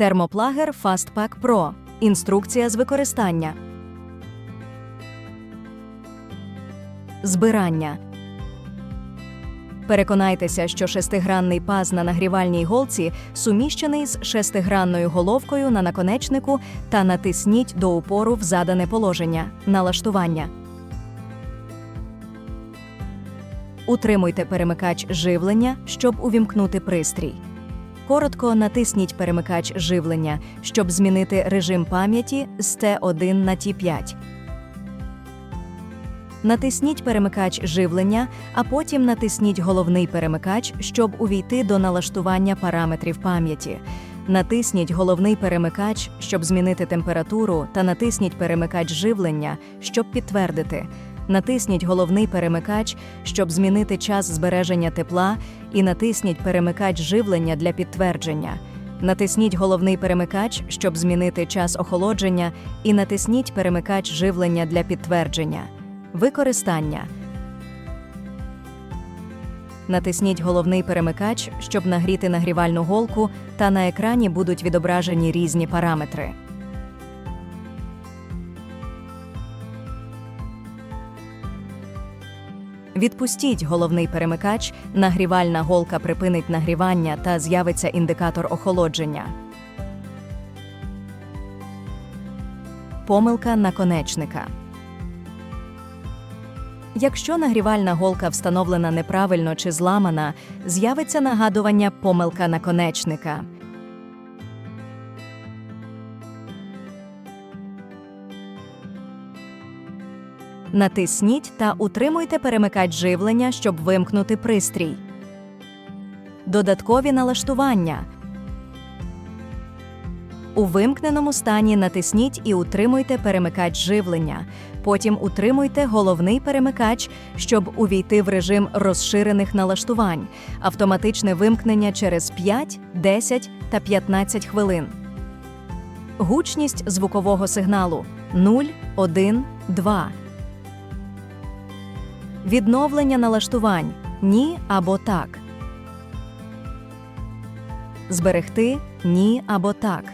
Термоплагер FastPack Pro. Інструкція з використання. Збирання. Переконайтеся, що шестигранний паз на нагрівальній голці суміщений з шестигранною головкою на наконечнику та натисніть до упору в задане положення налаштування. Утримуйте перемикач живлення, щоб увімкнути пристрій. Коротко натисніть перемикач живлення, щоб змінити режим пам'яті з Т1 на Т5. Натисніть перемикач живлення, а потім натисніть головний перемикач, щоб увійти до налаштування параметрів пам'яті. Натисніть головний перемикач, щоб змінити температуру, та натисніть перемикач живлення, щоб підтвердити. Натисніть головний перемикач, щоб змінити час збереження тепла, і натисніть перемикач живлення для підтвердження. Натисніть головний перемикач, щоб змінити час охолодження, і натисніть перемикач живлення для підтвердження. Використання. Натисніть головний перемикач, щоб нагріти нагрівальну голку, та на екрані будуть відображені різні параметри. Відпустіть головний перемикач, нагрівальна голка припинить нагрівання та з'явиться індикатор охолодження. Помилка наконечника. Якщо нагрівальна голка встановлена неправильно чи зламана, з'явиться нагадування помилка наконечника. Натисніть та утримуйте перемикач живлення, щоб вимкнути пристрій. Додаткові налаштування. У вимкненому стані натисніть і утримуйте перемикач живлення. Потім утримуйте головний перемикач, щоб увійти в режим розширених налаштувань, автоматичне вимкнення через 5, 10 та 15 хвилин. Гучність звукового сигналу 0, 1, 2. Відновлення налаштувань ні або так. Зберегти ні або так.